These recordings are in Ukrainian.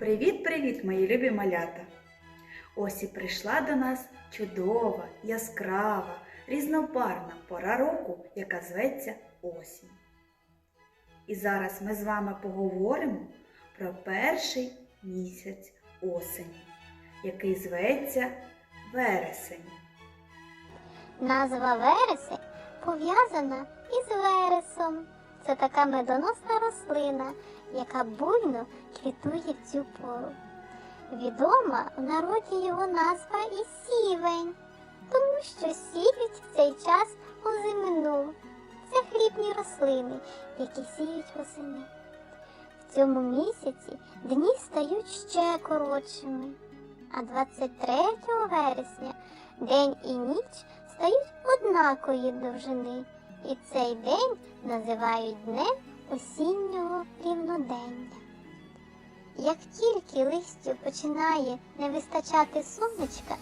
Привіт-привіт, мої любі малята! Ось і прийшла до нас чудова, яскрава, різнобарна пора року, яка зветься осінь. І зараз ми з вами поговоримо про перший місяць осені, який зветься вересень. Назва вересень пов'язана із вересом. Це така медоносна рослина, яка буйно квітує в цю пору. Відома в народі його назва і сівень, тому що сіють в цей час озимину. Це хлібні рослини, які сіють восени. В цьому місяці дні стають ще коротшими, а 23 вересня день і ніч стають однакової довжини, і цей день називають днем осіннього рівнодення. Як тільки листю починає не вистачати сонечка,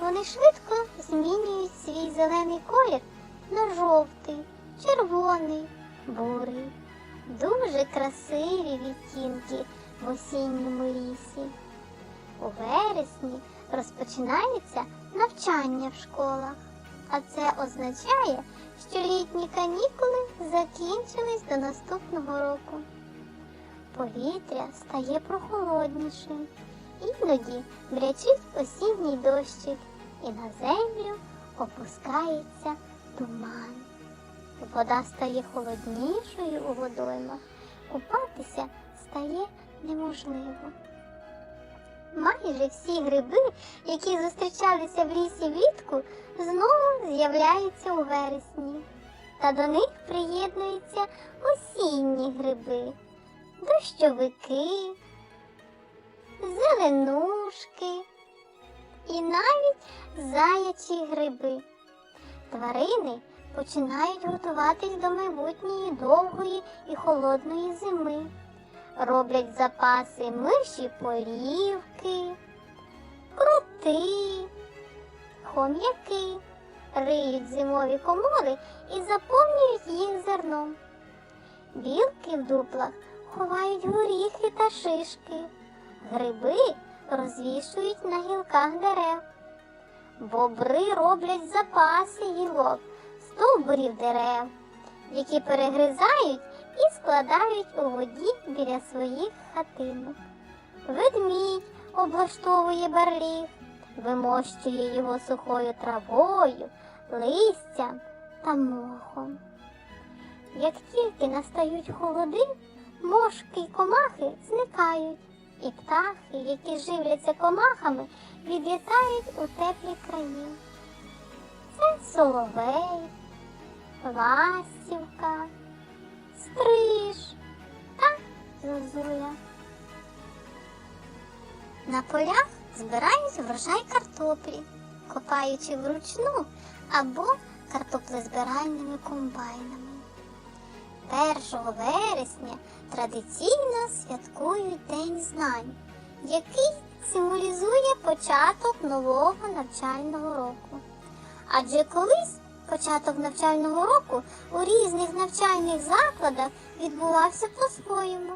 вони швидко змінюють свій зелений колір на жовтий, червоний, бурий. Дуже красиві відтінки в осінньому лісі. У вересні розпочинається навчання в школах, а це означає, що літні канікули закінчились до наступного року. Повітря стає прохолоднішим, іноді брячить осінній дощик, і на землю опускається туман. Вода стає холоднішою у водоймах, купатися стає неможливо. Майже всі гриби, які зустрічалися в лісі влітку, знову з'являються у вересні. Та до них приєднуються осінні гриби, дощовики, зеленушки і навіть заячі гриби. Тварини починають готуватись до майбутньої довгої і холодної зими роблять запаси миші порівки, крути, хом'яки, риють зимові комори і заповнюють їх зерном. Білки в дуплах ховають горіхи та шишки, гриби розвішують на гілках дерев. Бобри роблять запаси гілок, стовбурів дерев, які перегризають складають у воді біля своїх хатинок. Ведмідь облаштовує барліг, вимощує його сухою травою, листям та мохом. Як тільки настають холоди, мошки й комахи зникають, і птахи, які живляться комахами, відлітають у теплі краї. Це соловей, ластівка, стриж та зозуля. На полях збирають врожай картоплі, копаючи вручну або картоплезбиральними комбайнами. 1 вересня традиційно святкують День знань, який символізує початок нового навчального року. Адже колись початок навчального року у різних навчальних закладах відбувався по-своєму.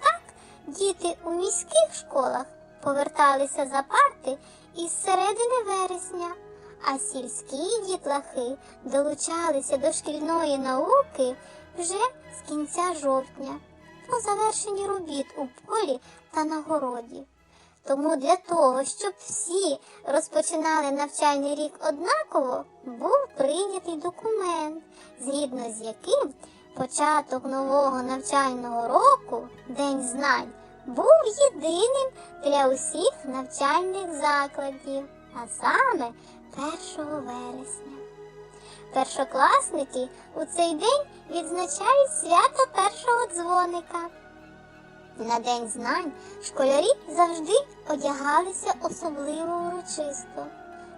Так, діти у міських школах поверталися за парти із середини вересня, а сільські дітлахи долучалися до шкільної науки вже з кінця жовтня по завершенні робіт у полі та на городі. Тому для того, щоб всі розпочинали навчальний рік однаково, був прийнятий документ, згідно з яким початок нового навчального року, День знань, був єдиним для усіх навчальних закладів, а саме 1 вересня. Першокласники у цей день відзначають свято першого дзвоника. На День знань школярі завжди одягалися особливо урочисто.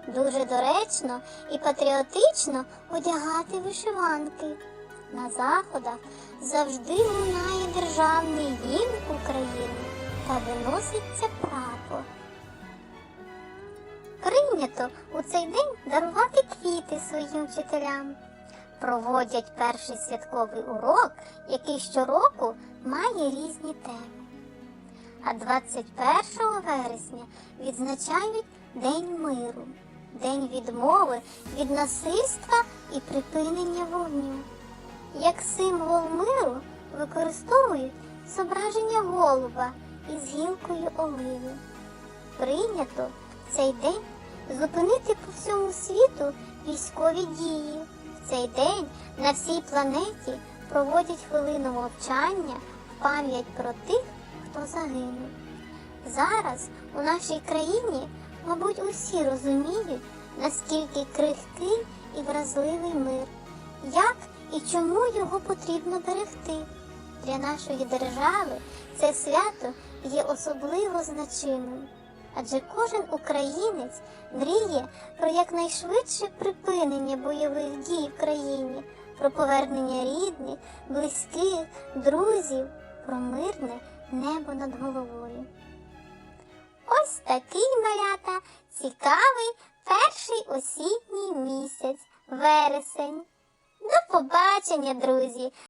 Дуже доречно і патріотично одягати вишиванки. На заходах завжди лунає державний гімн України та виноситься прапор. Прийнято у цей день дарувати квіти своїм вчителям. Проводять перший святковий урок, який щороку має різні теми. А 21 вересня відзначають День миру, День відмови від насильства і припинення вогню. Як символ миру використовують зображення голуба із гілкою оливи. Прийнято в цей день зупинити по всьому світу військові дії. Цей день на всій планеті проводять хвилину мовчання в пам'ять про тих, хто загинув. Зараз у нашій країні, мабуть, усі розуміють, наскільки крихкий і вразливий мир, як і чому його потрібно берегти. Для нашої держави це свято є особливо значимим, адже кожен українець мріє про якнайшвидше припинення бойових дій в країні, про повернення рідних, близьких, друзів, про мирне небо над головою. Ось такий малята цікавий перший осінній місяць, вересень. До побачення, друзі!